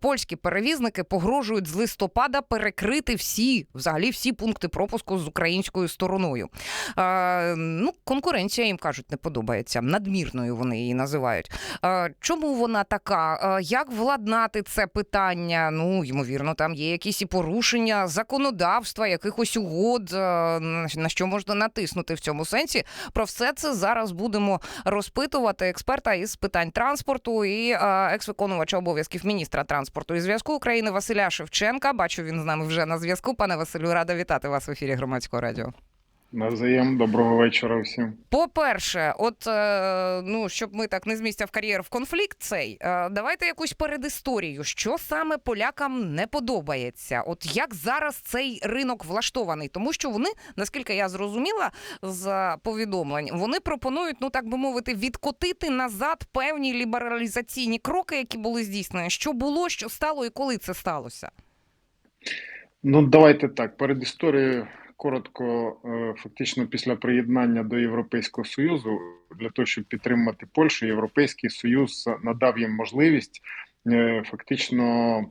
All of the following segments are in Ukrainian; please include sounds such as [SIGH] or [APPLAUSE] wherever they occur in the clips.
польські перевізники погрожують з листопада перекрити всі, взагалі всі пункти пропуску з українською стороною. Е, ну, конкуренція їм кажуть не подобається. Надмірною вони її називають. Е, чому вона така? Е, як владнати це питання? Ну, ймовірно, там є якісь і порушення законодавства, якихось угод, е, на що можна натиснути в цьому сенсі. Про все це зараз будемо розпитувати експерта із питань транспорту і е, екс-виконувача обов'язків міністра транспорту і зв'язку України Василя Шевченка. Бачу, він з нами вже на зв'язку. Пане Василю, рада вітати вас в ефірі громадського радіо. Навзаєм, доброго вечора всім. По-перше, от е, ну щоб ми так не з місця в кар'єр в конфлікт цей, е, давайте якусь передісторію. Що саме полякам не подобається? От як зараз цей ринок влаштований? Тому що вони, наскільки я зрозуміла з повідомлень, вони пропонують, ну так би мовити, відкотити назад певні лібералізаційні кроки, які були здійснені. Що було, що стало і коли це сталося? Ну, давайте так. Перед історією коротко, е, фактично після приєднання до Європейського Союзу, для того, щоб підтримати Польщу, Європейський Союз надав їм можливість е, фактично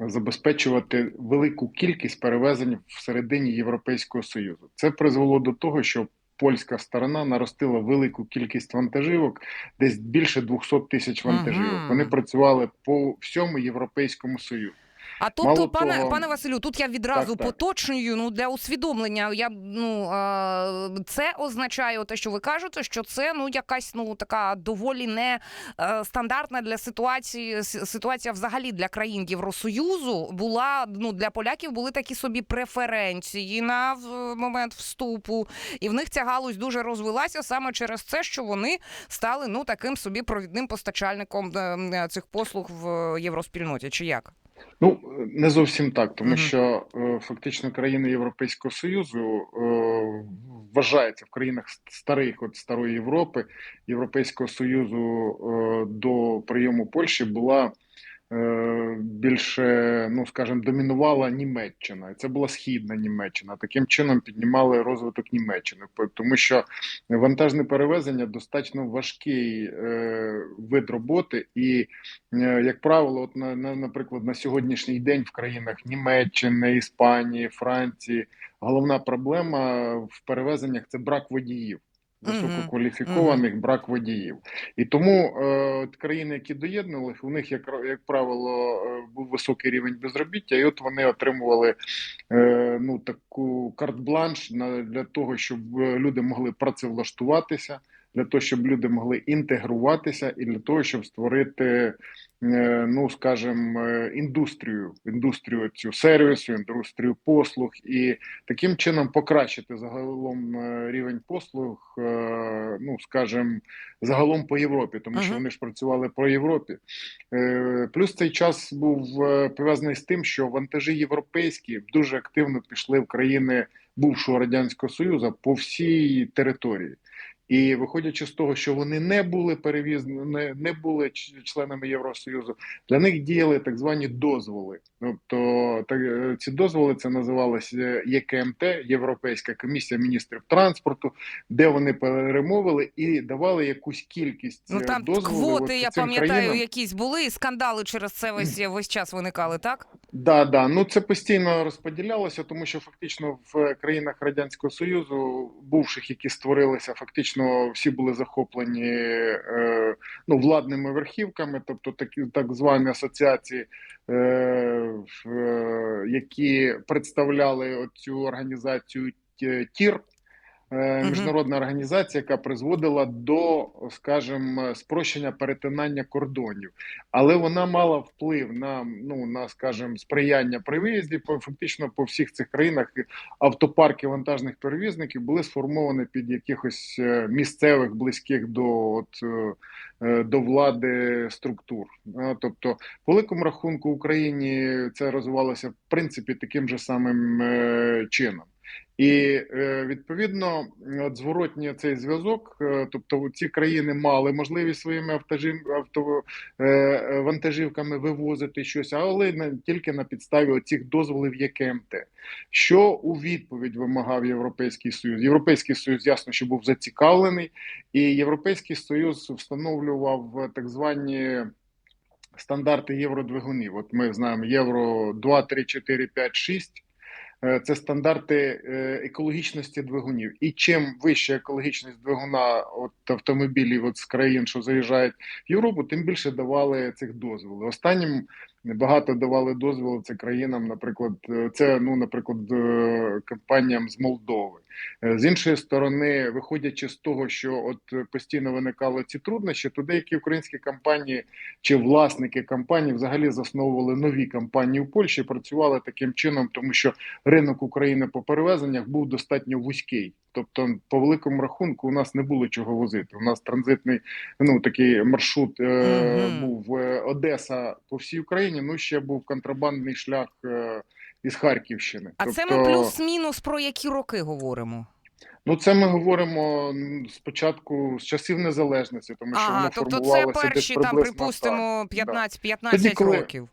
забезпечувати велику кількість перевезень всередині Європейського Союзу. Це призвело до того, що польська сторона наростила велику кількість вантажівок, десь більше 200 тисяч вантажівок. Вони працювали по всьому Європейському Союзу. А тут, Мало пане, того- пане Василю, тут я відразу Так, поточнюю ну для усвідомлення. Я ну е, це означає те, що ви кажете, що це ну якась ну така доволі не е, стандартна для ситуації ситуація взагалі для країн Євросоюзу була ну для поляків були такі собі преференції на момент вступу, і в них ця галузь дуже розвилася саме через це, що вони стали ну таким собі провідним постачальником е, е, цих послуг в євроспільноті. Чи як? Ну, не зовсім так, тому Мгм. що е, фактично країни Європейського Союзу е, вважаються в країнах старих, от старої Європи, Європейського Союзу е, до прийому Польщі була більше, ну скажімо, домінувала Німеччина. Це була східна Німеччина. Таким чином піднімали розвиток Німеччини, тому що вантажне перевезення достатньо важкий е, вид роботи, і, е, як правило, от на, на, наприклад, на сьогоднішній день в країнах Німеччини, Іспанії, Франції головна проблема в перевезеннях це брак водіїв. Висококваліфікованих брак водіїв, і тому е, країни, які доєднували, у них як як правило е, був високий рівень безробіття, і от вони отримували е, ну таку карт-бланш на для того, щоб е, люди могли працевлаштуватися, для того, щоб люди могли інтегруватися, і для того, щоб створити, е, ну скажімо, е, індустрію, індустрію цю сервісу, індустрію послуг, і таким чином покращити загалом е, рівень послуг, ну скажімо, загалом по Європі, тому що вони ж працювали по Європі. Плюс цей час був пов'язаний з тим, що вантажі європейські дуже активно пішли в країни бувшого радянського союзу по всій території. І виходячи з того, що вони не були перевізні, не, не були членами Євросоюзу, для них діяли так звані дозволи. Тобто так, е, ці дозволи це називалося ЄКМТ, Європейська комісія міністрів транспорту, де вони перемовили і давали якусь кількість Ну е, там дозволів квоти, я пам'ятаю, країнам. якісь були, і скандали через це весь весь час виникали, так? Да, да. Ну це постійно розподілялося, тому що фактично в країнах Радянського Союзу, бувших, які створилися, фактично всі були захоплені е, ну, владними верхівками, тобто такі так звані асоціації, е, е, які представляли цю організацію Ті- ТІР. Е. Міжнародна організація, яка призводила до, скажімо, спрощення перетинання кордонів але вона мала вплив на ну на скажімо, сприяння при виїзді. По фактично по всіх цих країнах автопарки вантажних перевізників були сформовані під якихось е, місцевих близьких до от е, до влади структур. Тобто, по великому рахунку в Україні це розвивалося в принципі таким же самим чином. І е, відповідно, от цей зв'язок, е, тобто ці країни мали можливість своїми авто, е, вантажівками вивозити щось, але не тільки на підставі цих дозволів ЄКМТ. Що у відповідь вимагав Європейський Союз? Європейський Союз ясно, що був зацікавлений, і Європейський Союз встановлював так звані стандарти євродвигунів. От ми знаємо євро 2, 3, 4, 5, 6. Е, Це стандарти е, екологічності двигунів. І чим вища екологічність двигуна от автомобілів от з країн, що заїжджають в Європу, тим більше давали цих дозволів. Останнім багато давали дозволи це країнам, наприклад, е, це ну, наприклад, е, компаніям з Молдови. Е, З іншої сторони, виходячи з того, що от постійно виникали ці труднощі, то деякі українські компанії чи власники компаній взагалі засновували нові компанії в Польщі, працювали таким чином, тому що ринок України по перевезеннях був достатньо вузький. Тобто, по великому рахунку, у нас не було чого возити. У нас транзитний ну такий маршрут е, Мгм. був е, Одеса по всій Україні. Ну ще був контрабандний шлях е, із Харківщини. А це ми плюс-мінус про які роки говоримо? Ну, це ми говоримо спочатку з часів незалежності, тому що Ага, воно тобто це перші там, припустимо, так. 15, 15 Тоді, років.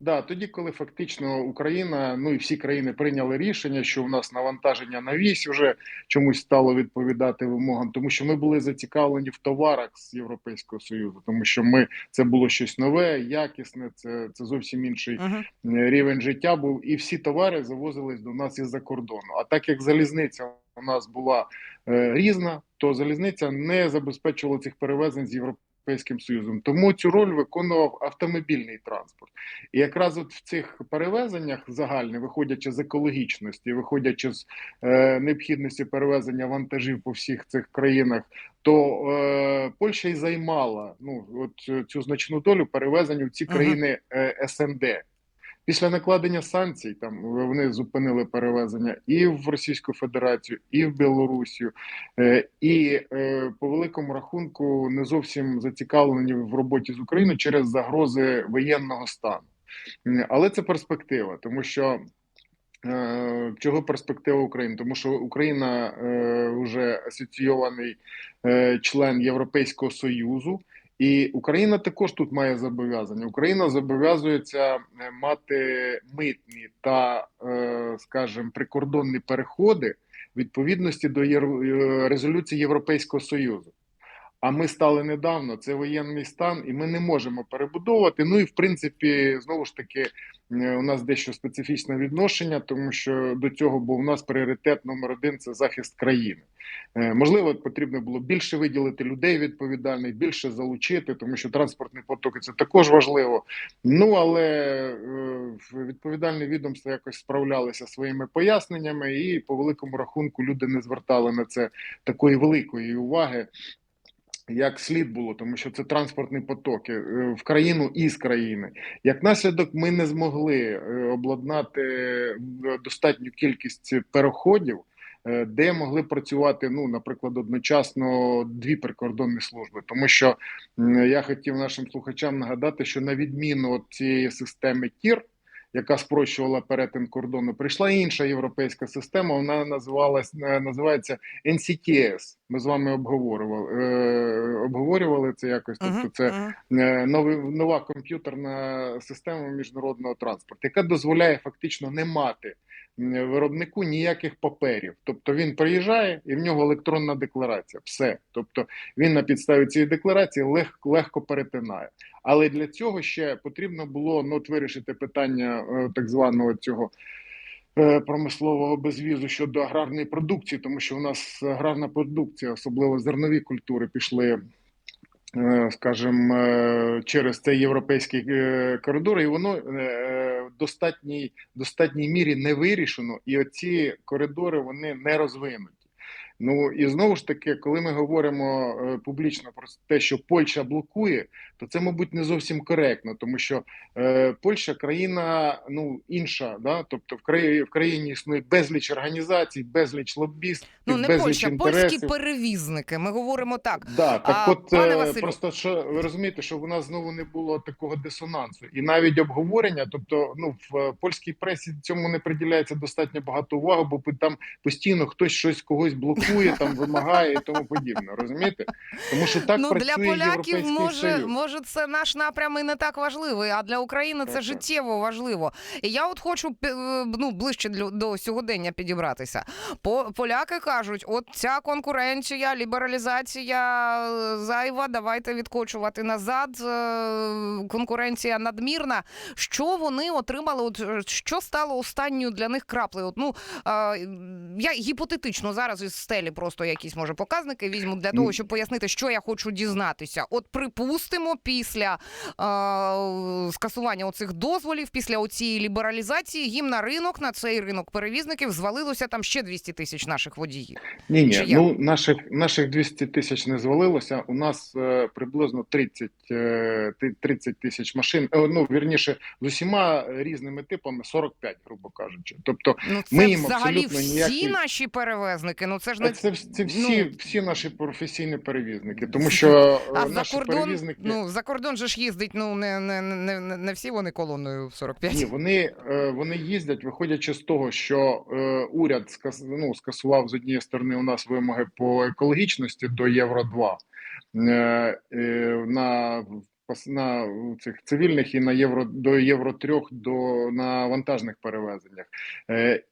Да, тоді, коли фактично Україна, ну і всі країни прийняли рішення, що у нас навантаження на вісь вже чомусь стало відповідати вимогам, тому що ми були зацікавлені в товарах з Європейського Союзу, тому що ми це було щось нове, якісне, це, це зовсім інший Угу. е, рівень життя був, і всі товари завозились до нас із-за кордону. А так як залізниця у нас була е, різна, то залізниця не забезпечувала цих перевезень з Європейським Союзом. Тому цю роль виконував автомобільний транспорт. І якраз от в цих перевезеннях загальне, виходячи з екологічності, виходячи з е, необхідності перевезення вантажів по всіх цих країнах, то е, Польща й займала ну от цю значну долю перевезень в ці країни е, СНД. Після накладення санкцій там вони зупинили перевезення і в Російську Федерацію, і в Білорусію, Е, і е, по великому рахунку не зовсім зацікавлені в роботі з Україною через загрози воєнного стану. Але це перспектива, тому що. е, Чого перспектива України? Тому що Україна вже асоційований член Європейського Союзу, і Україна також тут має зобов'язання. Україна зобов'язується е, мати митні та, е, скажімо, прикордонні переходи відповідності до е, резолюції Європейського Союзу. А ми стали недавно, це воєнний стан, і ми не можемо перебудовувати. Ну і в принципі, знову ж таки, у нас дещо специфічне відношення, тому що до цього був у нас пріоритет номер один це захист країни. Е, Можливо, потрібно було більше виділити людей відповідальних, більше залучити, тому що транспортні потоки це також важливо. Ну але е, відповідальні відомства якось справлялися своїми поясненнями, і по великому рахунку люди не звертали на це такої великої уваги. Як слід було, тому що це транспортні потоки е, в країну і з країни. Як наслідок, ми не змогли е, обладнати е, достатню кількість переходів, де могли працювати, ну, наприклад, одночасно дві прикордонні служби. Тому що я хотів нашим слухачам нагадати, що на відміну від цієї системи ТІР, яка спрощувала перетин кордону, прийшла інша європейська система. Вона називалась е, називається NCTS. Ми з вами обговорювали, е, обговорювали це якось. Тобто, це е, новий, нова комп'ютерна система міжнародного транспорту, яка дозволяє фактично не мати виробнику ніяких паперів. Тобто він приїжджає і в нього електронна декларація. Все. Тобто він на підставі цієї декларації лег, легко перетинає. Але для цього ще потрібно було ну, от вирішити питання е, так званого цього. е, Промислового безвізу щодо аграрної продукції, тому що у нас аграрна продукція, особливо зернові культури, пішли е, скажімо, через цей європейський коридор, і воно достатній, достатній мірі не вирішено, і оці коридори вони не розвинуті. Ну і знову ж таки, коли ми говоримо е, публічно про те, що Польща блокує, то це, мабуть, не зовсім коректно, тому що е, Польща країна ну інша, да? тобто в країні в країні існує безліч організацій, безліч лобістів, Ну, не безліч Польща, інтересів. польські перевізники. Ми говоримо так. Да, так А, от пане е, Василю- просто що ви розумієте, що в нас знову не було такого дисонансу, і навіть обговорення, тобто, ну в е, польській пресі цьому не приділяється достатньо багато уваги, бо там постійно хтось щось когось блокує, там вимагає і тому подібне. Розумієте? Тому що так ну, для працює поляків Європейський може, Союз. може може це наш напрям і не так важливий, а для України це життєво важливо. І я от хочу е, ну, ближче до сьогодення підібратися. По, поляки кажуть, от ця конкуренція, лібералізація е, зайва, давайте відкочувати назад. е, Конкуренція надмірна. Що вони отримали? От що стало останньою для них краплею? От, ну я гіпотетично зараз із стелі просто якісь може показники візьму для того, щоб пояснити, що я хочу дізнатися. От припустимо, після е, скасування оцих дозволів, після оцієї лібералізації, їм на ринок, на цей ринок перевізників звалилося там ще 200 тисяч наших водіїв. Ні, ні, Чи ну наших наших 200 тисяч не звалилося. У нас е, приблизно 30, е, 30 тисяч машин. е, ну вірніше, з усіма різними типами 45, грубо кажучи. Тобто, Ну це Ми їм взагалі всі ніякий- наші перевезники. Ну це ж не це, це всі, ну- всі наші професійні перевізники, тому що е, а за наші кордон. перевізники. Ну за кордон же ж їздить. Ну не, не, не, не, всі вони колоною в 45. Ні, вони, е, вони їздять, виходячи з того, що е, уряд скас, ну, скасував з однієї сторони у нас вимоги по екологічності до Євро 2 е, на, на цих цивільних і на євро до Євро 3 до на вантажних перевезеннях.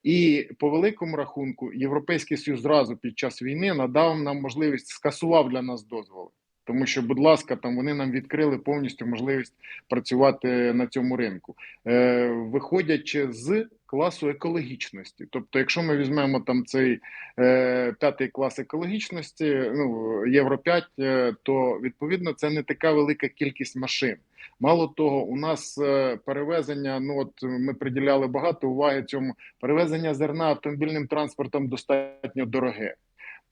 І по великому рахунку Європейський Союз зразу під час війни надав нам можливість скасував для нас дозволи. Тому що, будь ласка, там вони нам відкрили повністю можливість працювати на цьому ринку, е, виходячи з класу екологічності. Тобто, якщо ми візьмемо там цей е, п'ятий клас екологічності, ну євро 5, е, то відповідно це не така велика кількість машин. Мало того, у нас е, перевезення. Ну от ми приділяли багато уваги цьому. Перевезення зерна автомобільним транспортом достатньо дороге.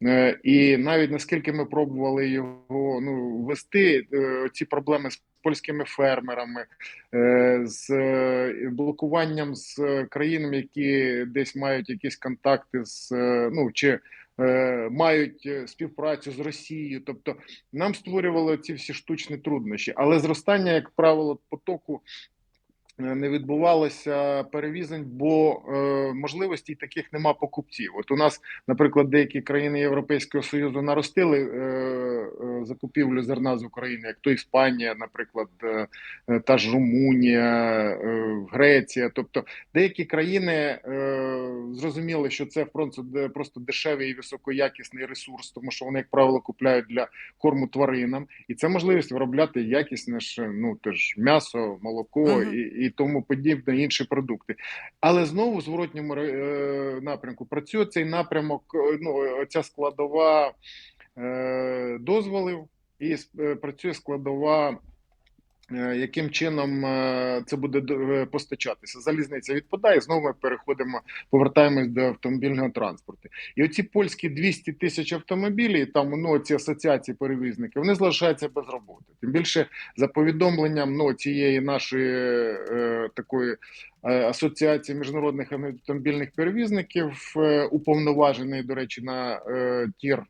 Е, І навіть наскільки ми пробували його ну вести, е, ці проблеми з польськими фермерами, е, з блокуванням з країнами, які десь мають якісь контакти з ну чи мають співпрацю з Росією, тобто нам створювали ці всі штучні труднощі, але зростання, як правило, потоку. Е, Не відбувалося перевізень, бо е, можливостей таких нема покупців. От у нас Наприклад, деякі країни Європейського Союзу наростили е, е, закупівлю зерна з України, як то Іспанія, наприклад, е, та ж Румунія, е, Греція. Тобто деякі країни е, зрозуміли, що це просто, просто дешевий і високоякісний ресурс, тому що вони, як правило, купляють для корму тваринам, і це можливість виробляти якісне ж ну теж м'ясо, молоко Мгм. і, і тому подібне інші продукти. Але знову в зворотньому е, напрямку працює цей напрямок, е, ну ця складова е, дозволів, і працює складова. Е, Яким чином е, це буде е, постачатися? Залізниця відпадає. Знову ми переходимо, повертаємось до автомобільного транспорту. І оці польські 200 тисяч автомобілів, там ну ці асоціації перевізників, вони залишаються без роботи. Тим більше за повідомленням ну цієї нашої е, такої асоціації міжнародних автомобільних перевізників, уповноважений, до речі, на тір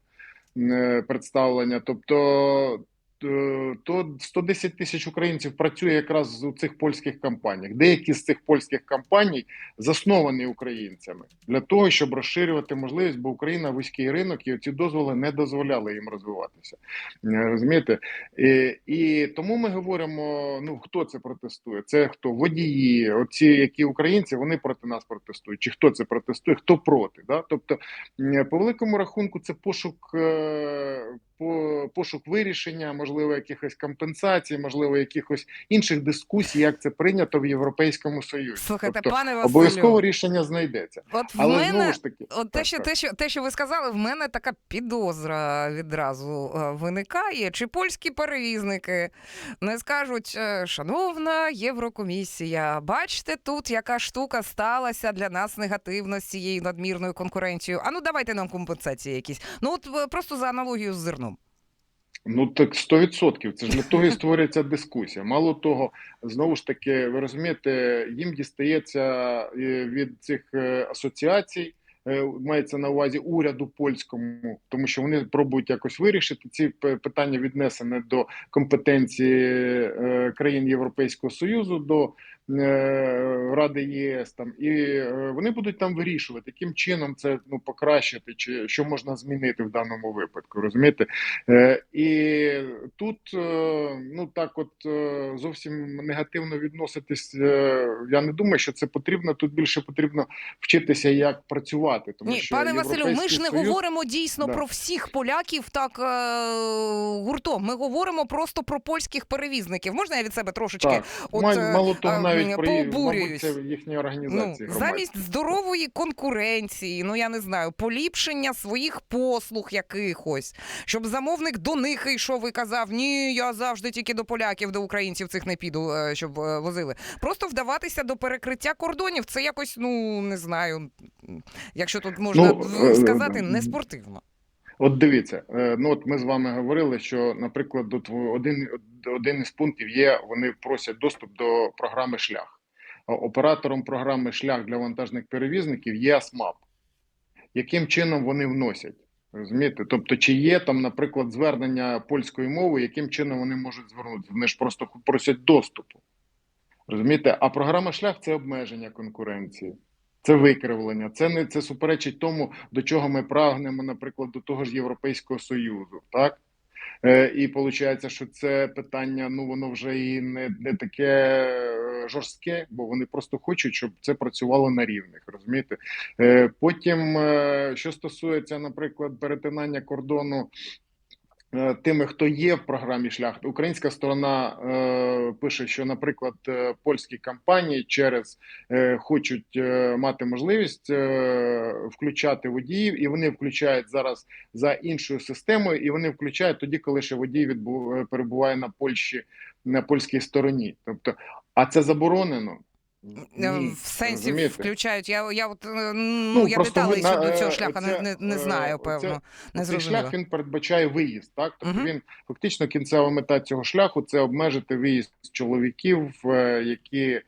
представлення. Тобто то 110 тисяч українців працює якраз у цих польських компаніях. Деякі з цих польських компаній засновані українцями для того, щоб розширювати можливість, бо Україна вузький ринок, і ці дозволи не дозволяли їм розвиватися. Е, Розумієте? І, і тому ми говоримо: ну хто це протестує? Це хто водії, оці які українці, вони проти нас протестують. Чи хто це протестує? Хто проти? Да? Тобто, по великому рахунку, це пошук. По- Пошук вирішення, можливо, якихось компенсацій, можливо, якихось інших дискусій, як це прийнято в Європейському Союзі. Слухайте, тобто, пане Василю, обов'язково рішення знайдеться. От в Але мене знову ж таки, От те, що так. те, що те, що ви сказали, в мене така підозра відразу е, виникає. Чи польські перевізники не скажуть, е, шановна Єврокомісія, бачите, тут яка штука сталася для нас негативно з цією надмірною конкуренцією. А ну давайте нам компенсації якісь. Ну от е, просто за аналогію з зерном. Ну так 100%. Це ж для того і створюється дискусія. Мало того, знову ж таки, ви розумієте, їм дістається е, від цих е, асоціацій. е, Мається на увазі уряду польському, тому що вони пробують якось вирішити ці питання, віднесені до компетенції країн Європейського союзу, до Ради ЄС там, і е, вони будуть там вирішувати, яким чином це ну покращити, чи що можна змінити в даному випадку. Розумієте? Е, І тут е, ну так, от е, зовсім негативно відноситись. е, Я не думаю, що це потрібно. Тут більше потрібно вчитися, як працювати. Тому Ні, що пане Василю, ми ж не Союз- говоримо дійсно Да. про всіх поляків так е, гуртом. Ми говоримо просто про польських перевізників. Можна я від себе трошечки? Так, от, е, мало того, е, навіть їх, мабуть, пообурююсь. це їхні організації. Ну, замість здорової конкуренції, ну я не знаю, поліпшення своїх послуг якихось, щоб замовник до них йшов і казав: Ні, я завжди тільки до поляків, до українців цих не піду, е, щоб е, возили. Просто вдаватися до перекриття кордонів. Це якось, ну не знаю, якщо тут можна Ну, е, сказати, не спортивно. От дивіться, е, ну от ми з вами говорили, що, наприклад, от один, один із пунктів є, вони просять доступ до програми Шлях. А Оператором програми Шлях для вантажних перевізників є АСМАП. Яким чином вони вносять? Розумієте? Тобто, чи є там, наприклад, звернення польською мовою, яким чином вони можуть звернутися? Вони ж просто просять доступу. Розумієте? А програма шлях це обмеження конкуренції. Це викривлення, це не це суперечить тому, до чого ми прагнемо, наприклад, до того ж Європейського Союзу, так? Е, і виходить, що це питання, ну воно вже і не, не таке е, жорстке, бо вони просто хочуть, щоб це працювало на рівних. Розумієте? Е, потім, що стосується, наприклад, перетинання кордону. Е, Тими, хто є в програмі шлях, українська сторона е, пише, що, наприклад, е, польські компанії через е, хочуть е, мати можливість е, включати водіїв, і вони включають зараз за іншою системою, і вони включають тоді, коли ще водій відбу... е, перебуває на Польщі на польській стороні. Тобто, а це заборонено. Е, Ні, В сенсі розумієте? включають. Я, я от ну, ну, я деталей щодо цього шляху шляха не, не, не е, знаю, Певно певно. Не Цей шлях він передбачає виїзд, так тобто угу. він фактично кінцева мета цього шляху це обмежити виїзд чоловіків, е, які,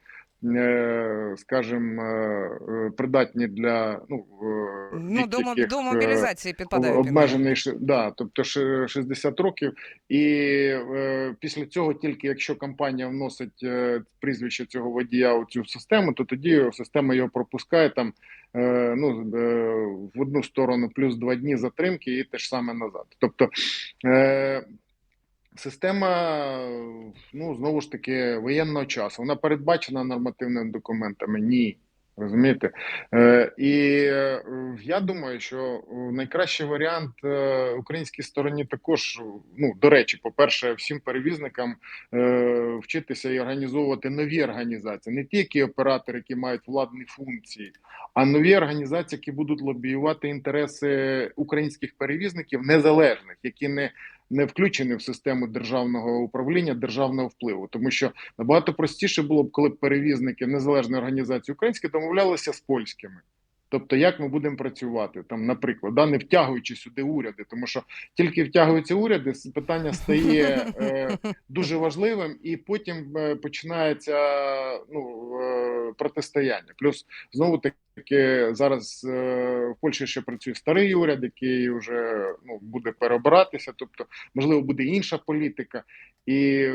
е, скажімо, е, придатні для ну, е, Ну, до, яких, до е, мобілізації підпадає. під неї. обмежений да, тобто 60 років, і е, після цього, тільки якщо компанія вносить прізвище цього водія у цю систему, то тоді система його пропускає там е, ну, е, в одну сторону плюс два дні затримки і те ж саме назад. Тобто е, система, ну знову ж таки, воєнного часу. Вона передбачена нормативними документами? Ні. Розумієте? Е, і е, я думаю, що найкращий варіант е, українській стороні також, ну до речі, по-перше, всім перевізникам е, вчитися і організовувати нові організації, не тільки оператори, які мають владні функції, а нові організації, які будуть лобіювати інтереси українських перевізників незалежних, які не не включені в систему державного управління, державного впливу, тому що набагато простіше було б, коли б перевізники незалежної організації українські домовлялися з польськими. Тобто, як ми будемо працювати там, наприклад, да, не втягуючи сюди уряди, тому що тільки втягуються уряди, питання стає е, дуже важливим, і потім е, починається ну, е, протистояння. Плюс знову таки зараз е, в Польщі ще працює старий уряд, який вже ну, буде переобиратися, тобто, можливо, буде інша політика. І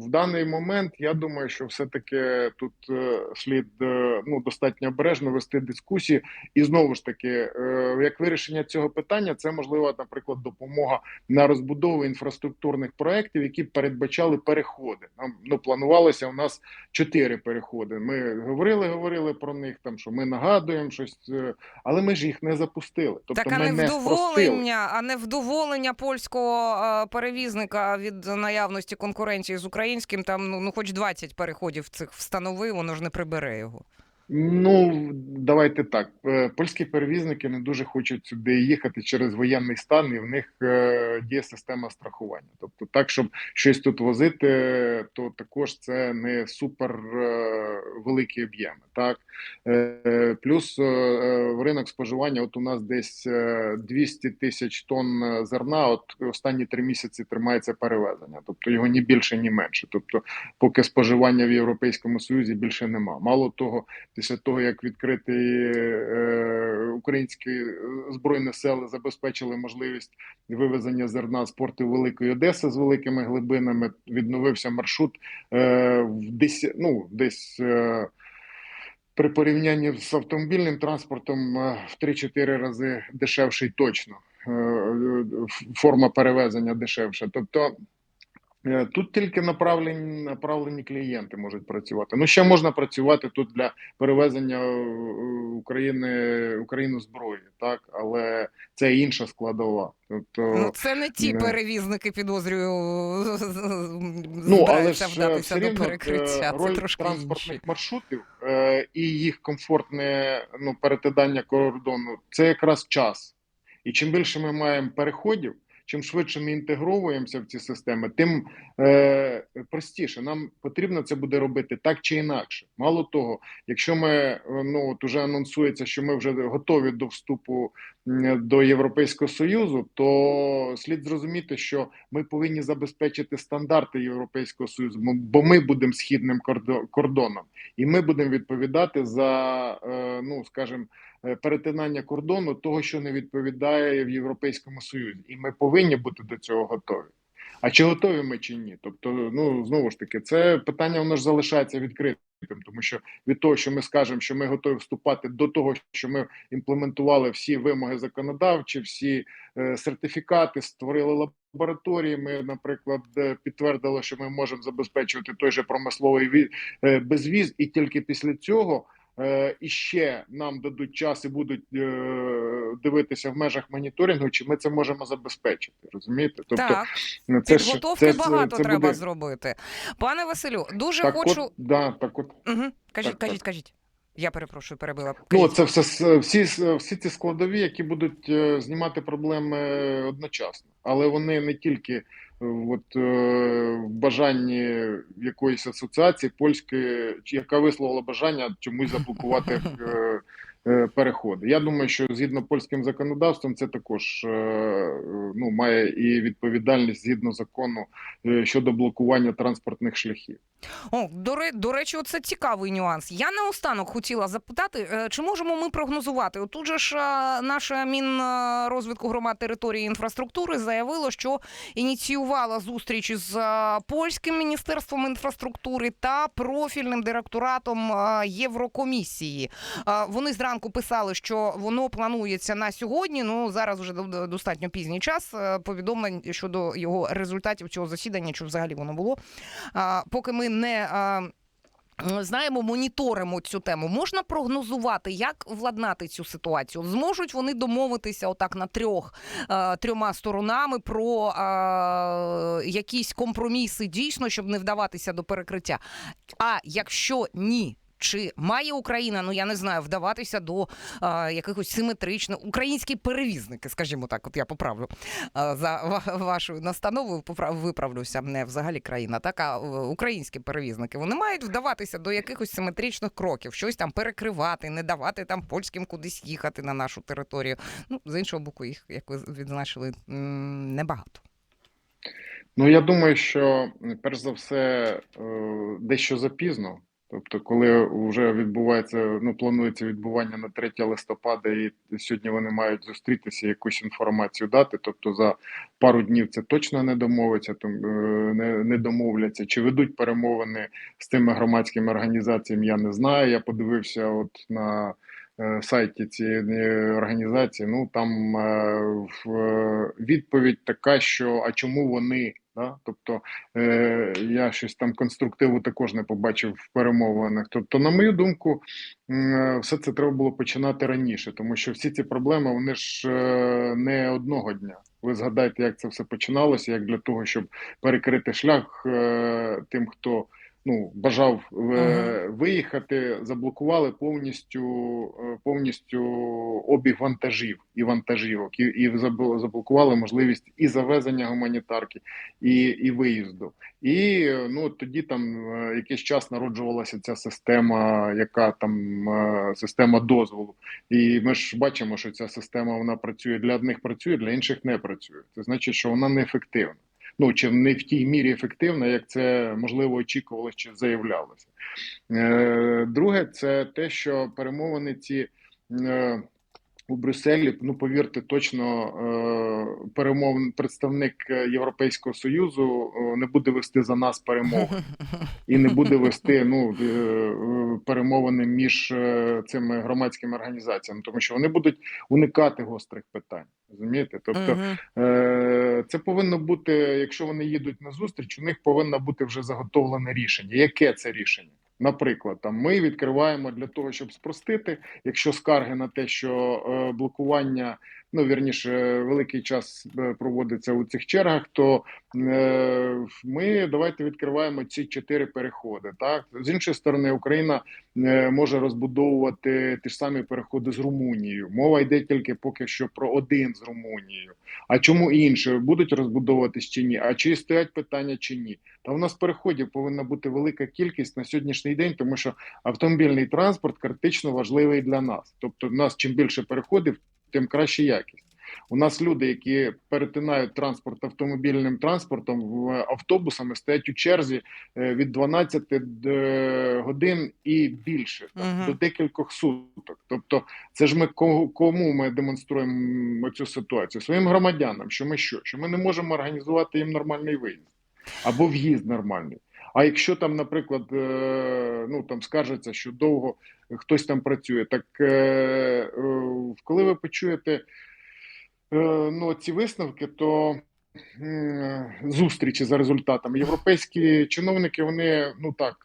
в даний момент я думаю, що все-таки тут е, слід е, ну, достатньо обережно вести дискусії. І знову ж таки, е, як вирішення цього питання, це можливо, наприклад, допомога на розбудову інфраструктурних проєктів, які передбачали переходи. Нам ну планувалося у нас чотири переходи. Ми говорили, говорили про них там, що ми нагадуємо щось, е, але ми ж їх не запустили. Тобто так, а ми не не а не вдоволення польського е, перевізника від наявності конкуренції з українським. Там ну, ну хоч 20 переходів цих встанови, воно ж не прибере його. Ну давайте так. Е, Польські перевізники не дуже хочуть сюди їхати через воєнний стан, і в них е, діє система страхування. Тобто, так, щоб щось тут возити, то також це не супер е, великі об'єми. Так плюс ринок споживання. От у нас десь е, 200 тисяч тонн зерна. От останні три місяці тримається перевезення, тобто його ні більше, ні менше. Тобто, поки споживання в Європейському Союзі більше нема. Мало того після того як відкриті е, українські е, збройні сили забезпечили можливість вивезення зерна з порту Великої Одеси з великими глибинами, відновився маршрут е, в десь, ну, десь. При порівнянні з автомобільним транспортом в 3-4 рази дешевший точно. Форма перевезення дешевша. Тобто тут тільки направлені, направлені клієнти можуть працювати. Ну, ще можна працювати тут для перевезення е, України, Україну зброї, так, але це інша складова. Тобто, Ну, це не ті не. перевізники, підозрюю, Ну, але ж е, вдатися до перекриття. е, Це трошки транспортних інші. маршрутів е, і їх комфортне ну, перетинання кордону це якраз час. І чим більше ми маємо переходів, чим швидше ми інтегровуємося в ці системи, тим е, простіше. Нам потрібно це буде робити так чи інакше. Мало того, якщо ми е, ну от уже анонсується, що ми вже готові до вступу до Європейського Союзу, то слід зрозуміти, що ми повинні забезпечити стандарти Європейського Союзу, бо ми будемо східним кордо- кордоном, і ми будемо відповідати за е, ну скажімо, перетинання кордону того, що не відповідає в Європейському Союзі, і ми повинні бути до цього готові. А чи готові ми чи ні? Тобто, ну знову ж таки, це питання воно ж залишається відкритим, тому що від того, що ми скажемо, що ми готові вступати до того, що ми імплементували всі вимоги законодавчі, всі е, сертифікати, створили лабораторії. Ми, наприклад, е, підтвердили, що ми можемо забезпечувати той же промисловий ві- е, безвіз, і тільки після цього. Е, І ще нам дадуть час і будуть е, дивитися в межах моніторингу, чи ми це можемо забезпечити. Розумієте? Тобто Так, ну, це ж- підготовки це- це- багато це треба буде- зробити. Пане Василю, дуже Так, хочу. от, да, так от Угу. Кажіть, так, кажіть, так. кажіть. Я перепрошую, перебила. Ну, це все всі всі ці складові, які будуть е, знімати проблеми одночасно, але вони не тільки от, в бажанні якоїсь асоціації польської, яка висловила бажання чомусь заблокувати е, переходи. Я думаю, що згідно польським законодавством, це також е, ну, має і відповідальність згідно закону е, щодо блокування транспортних шляхів. О, до, до речі, це цікавий нюанс. Я наостанок хотіла запитати, е, чи можемо ми прогнозувати? Отут же ж е, наша Мінрозвитку громад території інфраструктури заявило, що ініціювала зустріч з е, польським міністерством інфраструктури та профільним директоратом е, Єврокомісії. Е, Вони зранку писали, що воно планується на сьогодні. Ну зараз вже достатньо пізній час. е, Повідомлень щодо його результатів цього засідання, чи взагалі воно було. Поки ми не. Знаємо, моніторимо цю тему. Можна прогнозувати, як владнати цю ситуацію? Зможуть вони домовитися отак на трьох е, трьома сторонами про якісь компроміси дійсно, щоб не вдаватися до перекриття. А якщо ні. Чи має Україна, ну я не знаю, вдаватися до а, якихось симетричних українські перевізники, скажімо так, от я поправлю а, за вашою настановою, поправ, виправлюся, не взагалі країна, так а українські перевізники вони мають вдаватися до якихось симетричних кроків, щось там перекривати, не давати там польським кудись їхати на нашу територію. Ну з іншого боку, їх як ви відзначили небагато. Ну, я думаю, що перш за все е, дещо запізно. Тобто, коли вже відбувається, ну планується відбування на 3 листопада, і сьогодні вони мають зустрітися, якусь інформацію дати. Тобто за пару днів це точно не домовиться, то, е, не, не домовляться. Чи ведуть перемовини з тими громадськими організаціями, я не знаю. Я подивився от на е, сайті цієї організації. Ну там е, в е, відповідь така, що а чому вони? Да? Тобто е, я щось там конструктиву також не побачив в перемовинах. Тобто, на мою думку, е, все це треба було починати раніше, тому що всі ці проблеми вони ж е, не одного дня. Ви згадайте, як це все починалося, як для того, щоб перекрити шлях е, тим, хто ну бажав е, виїхати, заблокували повністю е, повністю обіг вантажів і вантажівок, і, і заблокували можливість і завезення гуманітарки, і, і виїзду. І ну тоді там е, якийсь час народжувалася ця система, яка там е, система дозволу. І ми ж бачимо, що ця система вона працює для одних працює, для інших не працює. Це значить, що вона неефективна. Ну чи не в тій мірі ефективна, як це можливо очікувалося чи заявлялося. Е, Друге, це те, що перемовини ці. У Брюсселі, ну повірте, точно е, перемов представник е, Європейського союзу е, не буде вести за нас перемови [LAUGHS] і не буде вести ну перемовини між цими громадськими організаціями, тому що вони будуть уникати гострих питань. Розумієте? Тобто, Це повинно бути, якщо вони їдуть на зустріч, у них повинно бути вже заготовлене рішення. Яке це рішення? Наприклад, там ми відкриваємо для того, щоб спростити, якщо скарги на те, що е, блокування, ну вірніше, великий час е, проводиться у цих чергах, то е, ми давайте відкриваємо ці чотири переходи. Так з іншої сторони, Україна е, може розбудовувати ті ж самі переходи з Румунією. Мова йде тільки поки що про один з Румунією. А чому інші будуть розбудовуватись чи ні? А чи стоять питання чи ні? Та у нас переходів повинна бути велика кількість на сьогоднішній день, тому що автомобільний транспорт критично важливий для нас. Тобто, в нас чим більше переходів, тим краще якість. У нас люди, які перетинають транспорт автомобільним транспортом в автобусами, стоять у черзі е, від 12 годин і більше там, Мгм. до декількох суток. Тобто, це ж ми кому ми демонструємо цю ситуацію? Своїм громадянам, що ми що? Що ми не можемо організувати їм нормальний виїзд або в'їзд нормальний. А якщо там, наприклад, е, ну там скаржаться, що довго хтось там працює, так е, е, коли ви почуєте ну, ці висновки, то зустрічі за результатами європейські чиновники вони ну так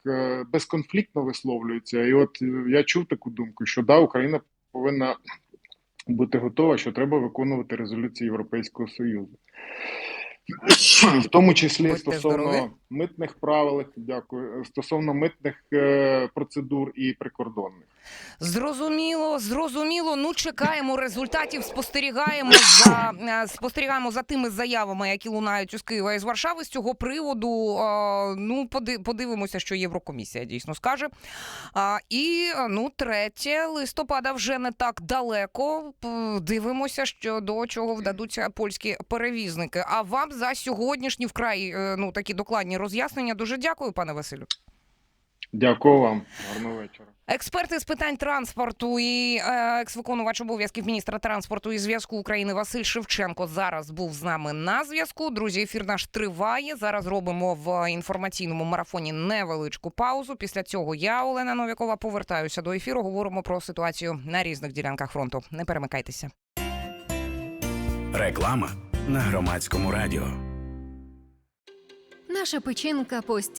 безконфліктно висловлюються. І от я чув таку думку, що да, Україна повинна бути готова, що треба виконувати резолюції Європейського Союзу. В тому числі Будьте стосовно здорові. Митних правил, дякую, стосовно митних е, процедур і прикордонних. Зрозуміло, зрозуміло. Ну чекаємо результатів. Спостерігаємо за е, спостерігаємо за тими заявами, які лунають із Києва і з Варшави. З цього приводу е, ну поди- подивимося, що Єврокомісія дійсно скаже. І ну, 3 листопада вже не так далеко. Дивимося, що до чого вдадуться польські перевізники. А вам за сьогоднішні вкрай ну такі докладні роз'яснення. Дуже дякую, пане Василю. Дякую вам, гарного вечора. Експерти з питань транспорту і е, екс-виконувач обов'язків міністра транспорту і зв'язку України Василь Шевченко зараз був з нами на зв'язку. Друзі, ефір наш триває. Зараз робимо в інформаційному марафоні невеличку паузу. Після цього я, Олена Новікова, повертаюся до ефіру. Говоримо про ситуацію на різних ділянках фронту. Не перемикайтеся. Реклама на громадському радіо. Наша печінка постійно